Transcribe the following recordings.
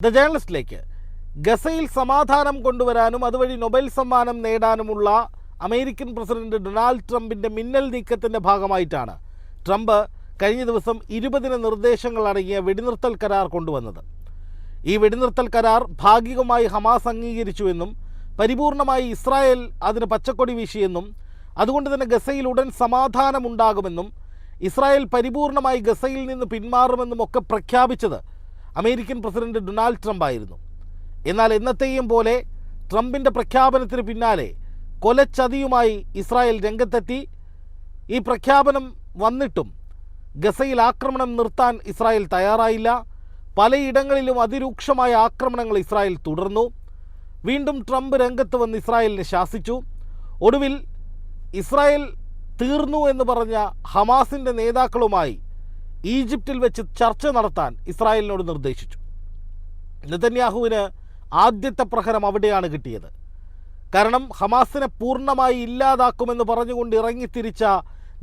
The ജേണലിസ്റ്റിലേക്ക് ഗസയിൽ സമാധാനം കൊണ്ടുവരാനും അതുവഴി നൊബേൽ സമ്മാനം നേടാനുമുള്ള അമേരിക്കൻ പ്രസിഡന്റ് ഡൊണാൾഡ് ട്രംപിന്റെ മിന്നൽ നീക്കത്തിന്റെ ഭാഗമായിട്ടാണ് ട്രംപ് കഴിഞ്ഞ ദിവസം ഇരുപതിന് നിർദ്ദേശങ്ങൾ അടങ്ങിയ വെടിനിർത്തൽ കരാർ കൊണ്ടുവന്നത്. ഈ വെടിനിർത്തൽ കരാർ ഭാഗികമായി ഹമാസ് അംഗീകരിച്ചുവെന്നും പരിപൂർണമായി ഇസ്രായേൽ അതിന് പച്ചക്കൊടി വീശിയെന്നും അതുകൊണ്ട് തന്നെ ഗസയിൽ ഉടൻ സമാധാനമുണ്ടാകുമെന്നും ഇസ്രായേൽ പരിപൂർണമായി ഗസയിൽ നിന്ന് പിന്മാറുമെന്നും ഒക്കെ പ്രഖ്യാപിച്ചത് അമേരിക്കൻ പ്രസിഡന്റ് ഡൊണാൾഡ് ട്രംപ് ആയിരുന്നു. എന്നാൽ എന്നത്തെയും പോലെ ട്രംപിന്റെ പ്രഖ്യാപനത്തിന് പിന്നാലെ കൊലച്ചതിയുമായി ഇസ്രായേൽ രംഗത്തെത്തി. ഈ പ്രഖ്യാപനം വന്നിട്ടും ഗസയിൽ ആക്രമണം നിർത്താൻ ഇസ്രായേൽ തയ്യാറായില്ല. പലയിടങ്ങളിലും അതിരൂക്ഷമായ ആക്രമണങ്ങൾ ഇസ്രായേൽ തുടർന്നു. വീണ്ടും ട്രംപ് രംഗത്ത് വന്ന് ഇസ്രായേലിനെ ശാസിച്ചു. ഒടുവിൽ ഇസ്രായേൽ തീർന്നു എന്ന് പറഞ്ഞ ഹമാസിന്റെ നേതാക്കളുമായി ഈജിപ്തിൽ വെച്ച് ചർച്ച നടത്താൻ ഇസ്രായേലിനോട് നിർദ്ദേശിച്ചു. നെതന്യാഹുവിന് ആദ്യത്തെ പ്രഹരം അവിടെയാണ് കിട്ടിയത്. കാരണം ഹമാസിനെ പൂർണമായി ഇല്ലാതാക്കുമെന്ന് പറഞ്ഞുകൊണ്ട് ഇറങ്ങിത്തിരിച്ച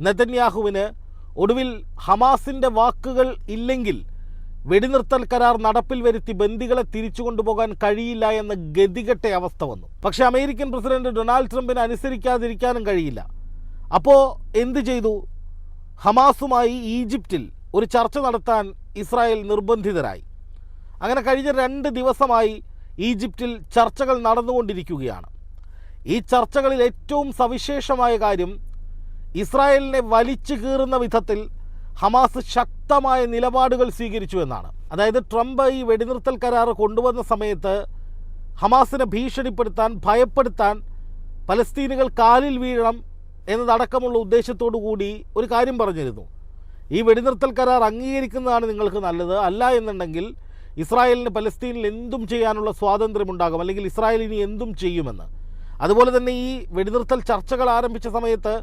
നെതന്യാഹുവിന് ഒടുവിൽ ഹമാസിന്റെ വാക്കുകൾ ഇല്ലെങ്കിൽ വെടിനിർത്തൽ കരാർ നടപ്പിൽ വരുത്തി ബന്ദികളെ തിരിച്ചു കൊണ്ടുപോകാൻ കഴിയില്ല എന്ന ഗതികെട്ട അവസ്ഥ വന്നു. പക്ഷെ അമേരിക്കൻ പ്രസിഡന്റ് ഡൊണാൾഡ് ട്രംപിനെ അനുസരിക്കാതിരിക്കാനും കഴിയില്ല. അപ്പോൾ എന്ത് ചെയ്തു? ഹമാസുമായി ഈജിപ്തിൽ ഒരു ചർച്ച നടത്താൻ ഇസ്രായേൽ നിർബന്ധിതരായി. അങ്ങനെ കഴിഞ്ഞ രണ്ട് ദിവസമായി ഈജിപ്തിൽ ചർച്ചകൾ നടന്നുകൊണ്ടിരിക്കുകയാണ്. ഈ ചർച്ചകളിൽ ഏറ്റവും സവിശേഷമായ കാര്യം ഇസ്രായേലിനെ വലിച്ചു കീറുന്ന വിധത്തിൽ ഹമാസ് ശക്തമായ നിലപാടുകൾ സ്വീകരിച്ചു എന്നാണ്. അതായത് ട്രംപ് ഈ വെടിനിർത്തൽ കരാർ കൊണ്ടുവന്ന സമയത്ത് ഹമാസിനെ ഭീഷണിപ്പെടുത്താൻ ഭയപ്പെടുത്താൻ പലസ്തീനുകൾ കാലിൽ വീഴണം എന്നതടക്കമുള്ള ഉദ്ദേശത്തോടു കൂടി ഒരു കാര്യം പറഞ്ഞിരുന്നു. ഈ വെടിനിർത്തൽ കരാർ അംഗീകരിക്കുന്നതാണ് നിങ്ങൾക്ക് നല്ലത്. അല്ല എന്നുണ്ടെങ്കിൽ ഇസ്രായേലിന് പലസ്തീനിൽ എന്തും ചെയ്യാനുള്ള സ്വാതന്ത്ര്യമുണ്ടാകും അല്ലെങ്കിൽ ഇസ്രായേൽ ഇനി എന്തും ചെയ്യുമെന്ന്. അതുപോലെ തന്നെ ഈ വെടിനിർത്തൽ ചർച്ചകൾ ആരംഭിച്ച സമയത്ത്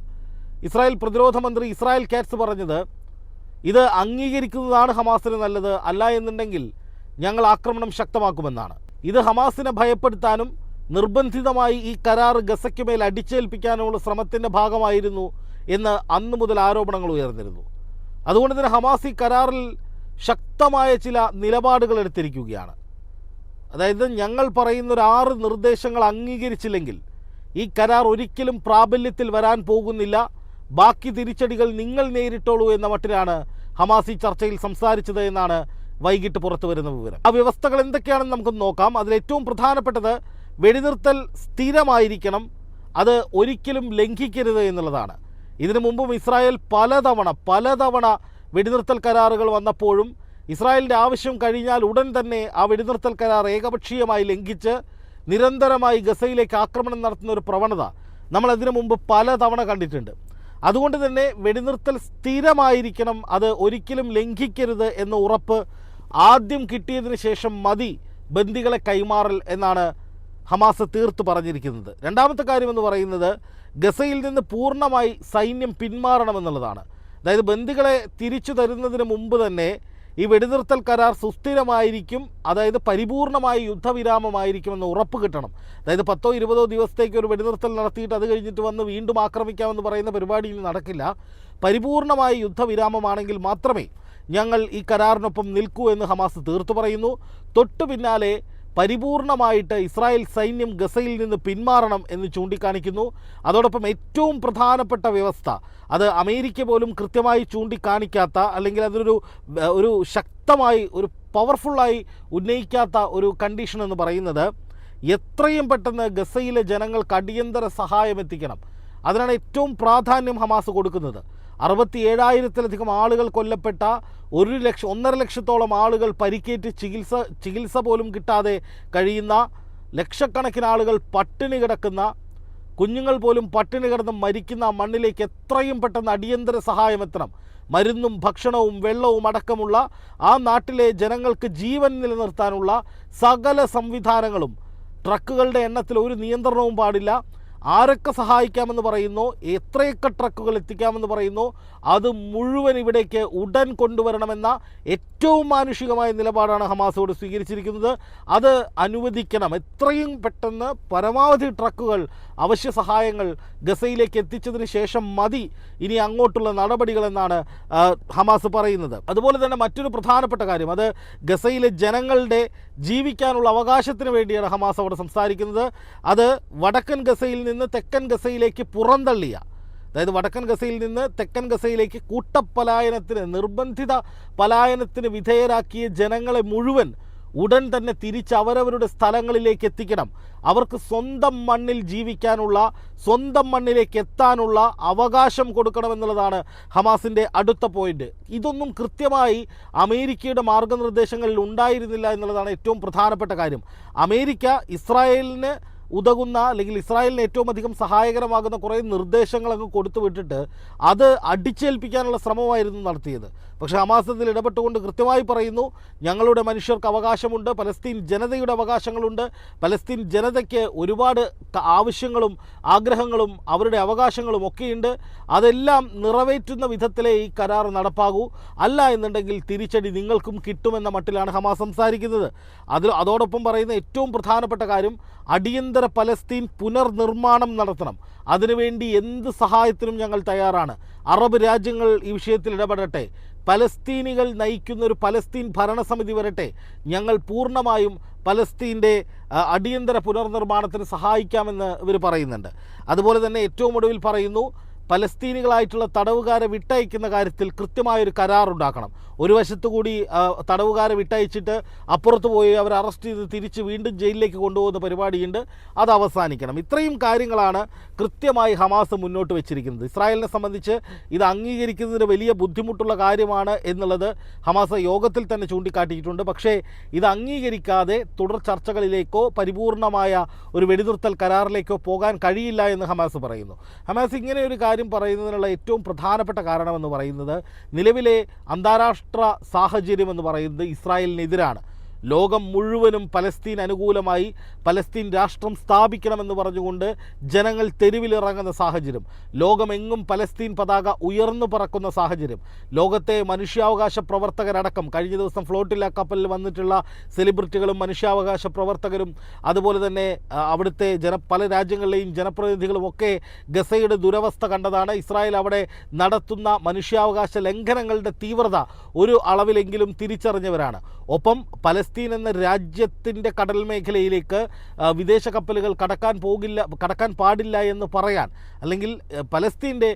ഇസ്രായേൽ പ്രതിരോധ മന്ത്രി ഇസ്രായേൽ കാറ്റ്സ് പറഞ്ഞത് ഇത് അംഗീകരിക്കുന്നതാണ് ഹമാസിന് നല്ലത്. അല്ല എന്നുണ്ടെങ്കിൽ ഞങ്ങൾ ആക്രമണം ശക്തമാക്കുമെന്നാണ്. ഇത് ഹമാസിനെ ഭയപ്പെടുത്താനും നിർബന്ധിതമായി ഈ കരാർ ഗസയ്ക്ക് മേൽ അടിച്ചേൽപ്പിക്കാനുമുള്ള ശ്രമത്തിന്റെ ഭാഗമായിരുന്നു എന്ന് അന്ന് മുതൽ ആരോപണങ്ങൾ ഉയർന്നിരുന്നു. അതുകൊണ്ട് തന്നെ ഹമാസി കരാറിൽ ശക്തമായ ചില നിലപാടുകൾ എടുത്തിരിക്കുകയാണ്. അതായത് ഞങ്ങൾ പറയുന്ന ഒരു ആറ് നിർദ്ദേശങ്ങൾ അംഗീകരിച്ചില്ലെങ്കിൽ ഈ കരാർ ഒരിക്കലും പ്രാബല്യത്തിൽ വരാൻ പോകുന്നില്ല. ബാക്കി തിരിച്ചടികൾ നിങ്ങൾ നേരിട്ടോളൂ എന്ന മട്ടിലാണ് ഹമാസി ചർച്ചയിൽ സംസാരിച്ചത് എന്നാണ് വൈകിട്ട് പുറത്തു വരുന്ന വിവരം. ആ വ്യവസ്ഥകൾ എന്തൊക്കെയാണെന്ന് നമുക്ക് നോക്കാം. അതിൽ ഏറ്റവും പ്രധാനപ്പെട്ടത് വെടിനിർത്തൽ സ്ഥിരമായിരിക്കണം. അത് ഒരിക്കലും ലംഘിക്കരുത് എന്നുള്ളതാണ്. ഇതിനു മുമ്പും ഇസ്രായേൽ പലതവണ പലതവണ വെടിനിർത്തൽ കരാറുകൾ വന്നപ്പോഴും ഇസ്രായേലിന്റെ ആവശ്യം കഴിഞ്ഞാൽ ഉടൻ തന്നെ ആ വെടിനിർത്തൽ കരാർ ഏകപക്ഷീയമായി ലംഘിച്ച് നിരന്തരമായി ഗസയിലേക്ക് ആക്രമണം നടത്തുന്ന ഒരു പ്രവണത നമ്മൾ അതിനു മുമ്പ് പലതവണ കണ്ടിട്ടുണ്ട്. അതുകൊണ്ട് തന്നെ വെടിനിർത്തൽ സ്ഥിരമായിരിക്കണം അത് ഒരിക്കലും ലംഘിക്കരുത് എന്ന ഉറപ്പ് ആദ്യം കിട്ടിയതിന് ശേഷം മതി ബന്ദികളെ കൈമാറൽ എന്നാണ് ഹമാസ് തീർത്ത് പറഞ്ഞിരിക്കുന്നത്. രണ്ടാമത്തെ കാര്യമെന്ന് പറയുന്നത് ഗസയിൽ നിന്ന് പൂർണമായി സൈന്യം പിന്മാറണമെന്നുള്ളതാണ്. അതായത് ബന്ദികളെ തിരിച്ചു തരുന്നതിന് മുമ്പ് തന്നെ ഈ വെടിനിർത്തൽ കരാർ സുസ്ഥിരമായിരിക്കും അതായത് പരിപൂർണമായ യുദ്ധവിരാമമായിരിക്കുമെന്ന് ഉറപ്പ് കിട്ടണം. അതായത് പത്തോ ഇരുപതോ ദിവസത്തേക്ക് ഒരു വെടിനിർത്തൽ നടത്തിയിട്ട് അത് കഴിഞ്ഞിട്ട് വന്ന് വീണ്ടും ആക്രമിക്കാമെന്ന് പറയുന്ന പരിപാടിയിൽ നടക്കില്ല. പരിപൂർണമായ യുദ്ധവിരാമമാണെങ്കിൽ മാത്രമേ ഞങ്ങൾ ഈ കരാറിനൊപ്പം നിൽക്കൂ എന്ന് ഹമാസ് തീർത്തു പറയുന്നു. തൊട്ടു പിന്നാലെ പരിപൂർണമായിട്ട് ഇസ്രായേൽ സൈന്യം ഗസയിൽ നിന്ന് പിന്മാറണം എന്ന് ചൂണ്ടിക്കാണിക്കുന്നു. അതോടൊപ്പം ഏറ്റവും പ്രധാനപ്പെട്ട വ്യവസ്ഥ അത് അമേരിക്ക പോലും കൃത്യമായി ചൂണ്ടിക്കാണിക്കാത്ത അല്ലെങ്കിൽ അതൊരു ഒരു ശക്തമായി ഒരു പവർഫുള്ളായി ഉന്നയിക്കാത്ത ഒരു കണ്ടീഷൻ എന്ന് പറയുന്നത് എത്രയും പെട്ടെന്ന് ഗസയിലെ ജനങ്ങൾക്ക് അടിയന്തര സഹായം എത്തിക്കണം. അതിനാണ് ഏറ്റവും പ്രാധാന്യം ഹമാസ് കൊടുക്കുന്നത്. അറുപത്തി ഏഴായിരത്തിലധികം ആളുകൾ കൊല്ലപ്പെട്ട ഒരു ലക്ഷം ഒന്നര ലക്ഷത്തോളം ആളുകൾ പരിക്കേറ്റ് ചികിത്സ ചികിത്സ പോലും കിട്ടാതെ കഴിയുന്ന ലക്ഷക്കണക്കിന് ആളുകൾ പട്ടിണി കിടക്കുന്ന കുഞ്ഞുങ്ങൾ പോലും പട്ടിണി കിടന്ന് മരിക്കുന്ന മണ്ണിലേക്ക് എത്രയും പെട്ടെന്ന് അടിയന്തര സഹായം എത്തണം. മരുന്നും ഭക്ഷണവും വെള്ളവും അടക്കമുള്ള ആ നാട്ടിലെ ജനങ്ങൾക്ക് ജീവൻ നിലനിർത്താനുള്ള സകല സംവിധാനങ്ങളും. ട്രക്കുകളുടെ എണ്ണത്തിൽ ഒരു നിയന്ത്രണവും പാടില്ല. ആരൊക്കെ സഹായിക്കാമെന്ന് പറയുന്നു? എത്രയൊക്കെ ട്രക്കുകൾ എത്തിക്കാമെന്ന് പറയുന്നു? അത് മുഴുവൻ ഇവിടേക്ക് ഉടൻ കൊണ്ടുവരണമെന്ന ഏറ്റവും മാനുഷികമായ നിലപാടാണ് ഹമാസോട് സ്വീകരിച്ചിരിക്കുന്നത്. അത് അനുവദിക്കണം. എത്രയും പെട്ടെന്ന് പരമാവധി ട്രക്കുകൾ അവശ്യ സഹായങ്ങൾ ഗസയിലേക്ക് എത്തിച്ചതിന് ശേഷം മതി. ഇനി അങ്ങോട്ടുള്ള നടപടികളെന്നാണ് ഹമാസ് പറയുന്നത്. അതുപോലെ തന്നെ മറ്റൊരു പ്രധാനപ്പെട്ട കാര്യം. അത് ഗസയിലെ ജനങ്ങളുടെ ജീവിക്കാനുള്ള അവകാശത്തിന് വേണ്ടിയാണ് ഹമാസ് അവിടെ സംസാരിക്കുന്നത്. അത് വടക്കൻ ഗസയിൽ നിന്ന് തെക്കൻ ഗസയിലേക്ക് പുറന്തള്ളിയ അതായത് വടക്കൻ ഗസയിൽ നിന്ന് തെക്കൻ ഗസയിലേക്ക് കൂട്ടപ്പലായനത്തിന് നിർബന്ധിത പലായനത്തിന് വിധേയരാക്കിയ ജനങ്ങളെ മുഴുവൻ ഉടൻ തന്നെ തിരിച്ച് അവരവരുടെ സ്ഥലങ്ങളിലേക്ക് എത്തിക്കണം. അവർക്ക് സ്വന്തം മണ്ണിൽ ജീവിക്കാനുള്ള സ്വന്തം മണ്ണിലേക്ക് എത്താനുള്ള അവകാശം കൊടുക്കണമെന്നുള്ളതാണ് ഹമാസിന്റെ അടുത്ത പോയിന്റ്. ഇതൊന്നും കൃത്യമായി അമേരിക്കയുടെ മാർഗനിർദ്ദേശങ്ങളിൽ ഉണ്ടായിരുന്നില്ല എന്നുള്ളതാണ് ഏറ്റവും പ്രധാനപ്പെട്ട കാര്യം. അമേരിക്ക ഇസ്രായേലിന് ഉതകുന്ന അല്ലെങ്കിൽ ഇസ്രായേലിന് ഏറ്റവും അധികം സഹായകരമാകുന്ന കുറേ നിർദ്ദേശങ്ങൾ അങ്ങ് കൊടുത്തു വിട്ടിട്ട് അത് അടിച്ചേൽപ്പിക്കാനുള്ള ശ്രമമായിരുന്നു നടത്തിയത്. പക്ഷേ ഹമാസ് ഇതിൽ ഇടപെട്ടുകൊണ്ട് കൃത്യമായി പറയുന്നു ഞങ്ങളുടെ മനുഷ്യർക്ക് അവകാശമുണ്ട് പലസ്തീൻ ജനതയുടെ അവകാശങ്ങളുണ്ട് പലസ്തീൻ ജനതയ്ക്ക് ഒരുപാട് ആവശ്യങ്ങളും ആഗ്രഹങ്ങളും അവരുടെ അവകാശങ്ങളും ഒക്കെയുണ്ട്. അതെല്ലാം നിറവേറ്റുന്ന വിധത്തിലേ ഈ കരാർ നടപ്പാകൂ. അല്ല എന്നുണ്ടെങ്കിൽ തിരിച്ചടി നിങ്ങൾക്കും കിട്ടുമെന്ന മട്ടിലാണ് ഹമാസ് സംസാരിക്കുന്നത്. അതിൽ അതോടൊപ്പം പറയുന്ന ഏറ്റവും പ്രധാനപ്പെട്ട കാര്യം അടിയന്തര പലസ്തീൻ പുനർനിർമ്മാണം നടത്തണം. അതിനുവേണ്ടി എന്ത് സഹായത്തിനും ഞങ്ങൾ തയ്യാറാണ്. അറബ് രാജ്യങ്ങൾ ഈ വിഷയത്തിൽ ഇടപെടട്ടെ. പലസ്തീനികൾ നയിക്കുന്ന ഒരു പലസ്തീൻ ഭരണസമിതി വരട്ടെ. ഞങ്ങൾ പൂർണമായും പലസ്തീന്റെ അടിയന്തര പുനർനിർമ്മാണത്തിന് സഹായിക്കാമെന്ന് ഇവർ പറയുന്നുണ്ട്. അതുപോലെ തന്നെ ഏറ്റവും ഒടുവിൽ പറയുന്നു പലസ്തീനികളായിട്ടുള്ള തടവുകാരെ വിട്ടയക്കുന്ന കാര്യത്തിൽ കൃത്യമായൊരു കരാറുണ്ടാക്കണം. ഒരു വശത്തു കൂടി തടവുകാരെ വിട്ടയച്ചിട്ട് അപ്പുറത്ത് പോയി അവർ അറസ്റ്റ് ചെയ്ത് തിരിച്ച് വീണ്ടും ജയിലിലേക്ക് കൊണ്ടുപോകുന്ന പരിപാടിയുണ്ട്. അത് അവസാനിക്കണം. ഇത്രയും കാര്യങ്ങളാണ് കൃത്യമായി ഹമാസ് മുന്നോട്ട് വെച്ചിരിക്കുന്നത്. ഇസ്രായേലിനെ സംബന്ധിച്ച് ഇത് അംഗീകരിക്കുന്നതിന് വലിയ ബുദ്ധിമുട്ടുള്ള കാര്യമാണ് എന്നുള്ളത് ഹമാസ് യോഗത്തിൽ തന്നെ ചൂണ്ടിക്കാട്ടിയിട്ടുണ്ട്. പക്ഷേ ഇത് അംഗീകരിക്കാതെ തുടർ ചർച്ചകളിലേക്കോ പരിപൂർണമായ ഒരു വെടിനിർത്തൽ കരാറിലേക്കോ പോകാൻ കഴിയില്ല എന്ന് ഹമാസ് പറയുന്നു. ഹമാസ് ഇങ്ങനെ ഒരു കാര്യം പറയുന്നതിനുള്ള ഏറ്റവും പ്രധാനപ്പെട്ട കാരണമെന്ന് പറയുന്നത് നിലവിലെ അന്താരാഷ്ട്ര സാഹചര്യം എന്ന് പറയുന്നത് ഇസ്രായേലിനെതിരാണ്. ലോകം മുഴുവനും പലസ്തീൻ അനുകൂലമായി പലസ്തീൻ രാഷ്ട്രം സ്ഥാപിക്കണമെന്ന് പറഞ്ഞുകൊണ്ട് ജനങ്ങൾ തെരുവിലിറങ്ങുന്ന സാഹചര്യം ലോകമെങ്ങും പലസ്തീൻ പതാക ഉയർന്നു പറക്കുന്ന സാഹചര്യം ലോകത്തെ മനുഷ്യാവകാശ പ്രവർത്തകരടക്കം കഴിഞ്ഞ ദിവസം ഫ്ലോട്ടില്ല കപ്പലിൽ വന്നിട്ടുള്ള സെലിബ്രിറ്റികളും മനുഷ്യാവകാശ പ്രവർത്തകരും അതുപോലെ തന്നെ അവിടുത്തെ ജന പല രാജ്യങ്ങളിലെയും ജനപ്രതിനിധികളും ഒക്കെ ഗസയുടെ ദുരവസ്ഥ കണ്ടതാണ്. ഇസ്രായേൽ അവിടെ നടത്തുന്ന മനുഷ്യാവകാശ ലംഘനങ്ങളുടെ തീവ്രത ഒരു അളവിലെങ്കിലും തിരിച്ചറിഞ്ഞവരാണ്. ഒപ്പം പലസ്തീൻ എന്ന രാജ്യത്തിന്റെ കടൽ മേഖലയിലേക്ക് വിദേശ കപ്പലുകൾ കടക്കാൻ പോകില്ല കടക്കാൻ പാടില്ല എന്ന് പറയാൻ അല്ലെങ്കിൽ പലസ്തീന്റെ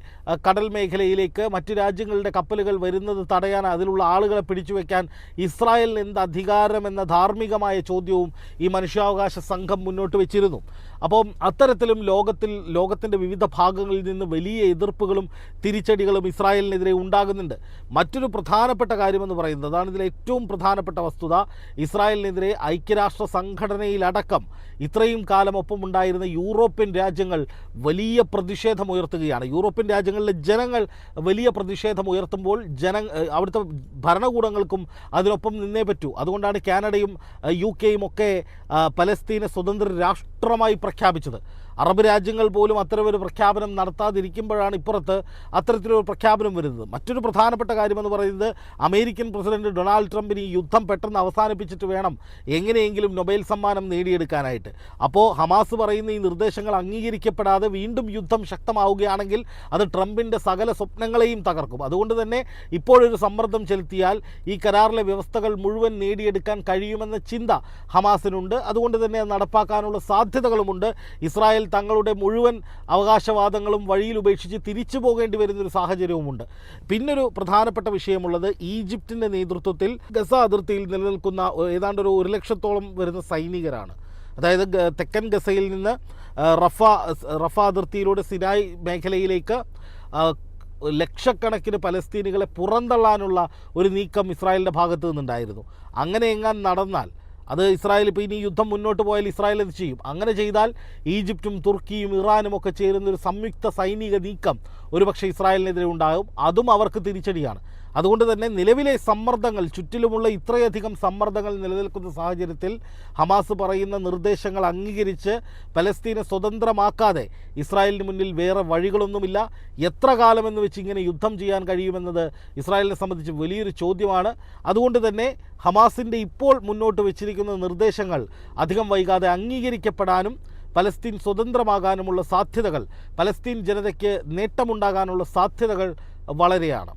കടൽ മേഖലയിലേക്ക് മറ്റു രാജ്യങ്ങളുടെ കപ്പലുകൾ വരുന്നത് തടയാൻ അതിലുള്ള ആളുകളെ പിടിച്ചു വയ്ക്കാൻ ഇസ്രായേലിന് എന്ത് അധികാരം എന്ന ധാർമ്മികമായ ചോദ്യവും ഈ മനുഷ്യാവകാശ സംഘം മുന്നോട്ട് വെച്ചിരുന്നു. അപ്പം അത്തരത്തിലും ലോകത്തിൽ ലോകത്തിന്റെ വിവിധ ഭാഗങ്ങളിൽ നിന്ന് വലിയ എതിർപ്പുകളും തിരിച്ചടികളും ഇസ്രായേലിനെതിരെ ഉണ്ടാകുന്നുണ്ട്. മറ്റൊരു പ്രധാനപ്പെട്ട കാര്യമെന്ന് പറയുന്നത് അതാണ് ഇതിലെ ഏറ്റവും പ്രധാനപ്പെട്ട വസ്തുത ഇസ്രായേലിനെതിരെ ഐക്യരാഷ്ട്ര സംഘടനയിലടക്കം ഇത്രയും കാലം ഒപ്പമുണ്ടായിരുന്ന യൂറോപ്യൻ രാജ്യങ്ങൾ വലിയ പ്രതിഷേധം ഉയർത്തുകയാണ്. യൂറോപ്യൻ രാജ്യങ്ങളിലെ ജനങ്ങൾ വലിയ പ്രതിഷേധം ഉയർത്തുമ്പോൾ ജന അവിടുത്തെ ഭരണകൂടങ്ങൾക്കും അതിനൊപ്പം നിന്നേ പറ്റൂ. അതുകൊണ്ടാണ് കാനഡയും യു കെയും ഒക്കെ പലസ്തീനെ സ്വതന്ത്ര രാഷ്ട്രമായി പ്രഖ്യാപിച്ചത്. അറബ് രാജ്യങ്ങൾ പോലും അത്തരമൊരു പ്രഖ്യാപനം നടത്താതിരിക്കുമ്പോഴാണ് ഇപ്പുറത്ത് അത്തരത്തിലൊരു പ്രഖ്യാപനം വരുന്നത്. മറ്റൊരു പ്രധാനപ്പെട്ട കാര്യമെന്ന് പറയുന്നത് അമേരിക്കൻ പ്രസിഡന്റ് ഡൊണാൾഡ് ട്രംപിന് ഈ യുദ്ധം പെട്ടെന്ന് അവസാനിപ്പിച്ചിട്ട് വേണം എങ്ങനെയെങ്കിലും നൊബേൽ സമ്മാനം നേടിയെടുക്കാനായിട്ട്. അപ്പോൾ ഹമാസ് പറയുന്ന ഈ നിർദ്ദേശങ്ങൾ അംഗീകരിക്കപ്പെടാതെ വീണ്ടും യുദ്ധം ശക്തമാവുകയാണെങ്കിൽ അത് ട്രംപിന്റെ സകല സ്വപ്നങ്ങളെയും തകർക്കും. അതുകൊണ്ട് തന്നെ ഇപ്പോഴൊരു സമ്മർദ്ദം ചെലുത്തിയാൽ ഈ കരാറിലെ വ്യവസ്ഥകൾ മുഴുവൻ നേടിയെടുക്കാൻ കഴിയുമെന്ന ചിന്ത ഹമാസിനുണ്ട്. അതുകൊണ്ട് തന്നെ അത് നടപ്പാക്കാനുള്ള സാധ്യതകളുമുണ്ട്. ഇസ്രായേൽ തങ്ങളുടെ മുഴുവൻ അവകാശവാദങ്ങളും വഴിയിൽ ഉപേക്ഷിച്ച് തിരിച്ചു പോകേണ്ടി വരുന്നൊരു സാഹചര്യവുമുണ്ട്. പിന്നൊരു പ്രധാനപ്പെട്ട വിഷയമുള്ളത് ഈജിപ്തിന്റെ നേതൃത്വത്തിൽ ഗസ അതിർത്തിയിൽ നിലനിൽക്കുന്ന ഏതാണ്ട് ഒരു ഒരു ലക്ഷത്തോളം വരുന്ന സൈനികരാണ്. അതായത് തെക്കൻ ഗസയിൽ നിന്ന് റഫ റഫ അതിർത്തിയിലൂടെ സിനായ് മേഖലയിലേക്ക് ലക്ഷക്കണക്കിന് പലസ്തീനികളെ പുറന്തള്ളാനുള്ള ഒരു നീക്കം ഇസ്രായേലിന്റെ ഭാഗത്തു നിന്നുണ്ടായിരുന്നു. അങ്ങനെ എങ്ങാൻ നടന്നാൽ അത് ഇസ്രായേൽ ഇപ്പോൾ ഇനി യുദ്ധം മുന്നോട്ട് പോയാൽ ഇസ്രായേൽ അത് ചെയ്യും? അങ്ങനെ ചെയ്താൽ ഈജിപ്തും തുർക്കിയും ഇറാനും ഒക്കെ ചേരുന്ന ഒരു സംയുക്ത സൈനിക നീക്കം ഒരുപക്ഷെ ഇസ്രായേലിനെതിരെ ഉണ്ടാകും. അതും അവർക്ക് തിരിച്ചടിയാണ്. അതുകൊണ്ട് തന്നെ നിലവിലെ സമ്മർദ്ദങ്ങൾ ചുറ്റിലുമുള്ള ഇത്രയധികം സമ്മർദ്ദങ്ങൾ നിലനിൽക്കുന്ന സാഹചര്യത്തിൽ ഹമാസ് പറയുന്ന നിർദ്ദേശങ്ങൾ അംഗീകരിച്ച് പലസ്തീനെ സ്വതന്ത്രമാക്കാതെ ഇസ്രായേലിന് മുന്നിൽ വേറെ വഴികളൊന്നുമില്ല. എത്ര കാലമെന്ന് വെച്ച് ഇങ്ങനെ യുദ്ധം ചെയ്യാൻ കഴിയുമെന്നത് ഇസ്രായേലിനെ സംബന്ധിച്ച് വലിയൊരു ചോദ്യമാണ്. അതുകൊണ്ട് തന്നെ ഹമാസിന്റെ ഇപ്പോൾ മുന്നോട്ട് വെച്ചിരിക്കുന്ന നിർദ്ദേശങ്ങൾ അധികം വൈകാതെ അംഗീകരിക്കപ്പെടാനും പലസ്തീൻ സ്വതന്ത്രമാകാനുമുള്ള സാധ്യതകൾ പലസ്തീൻ ജനതയ്ക്ക് നേട്ടമുണ്ടാകാനുള്ള സാധ്യതകൾ വളരെയാണ്.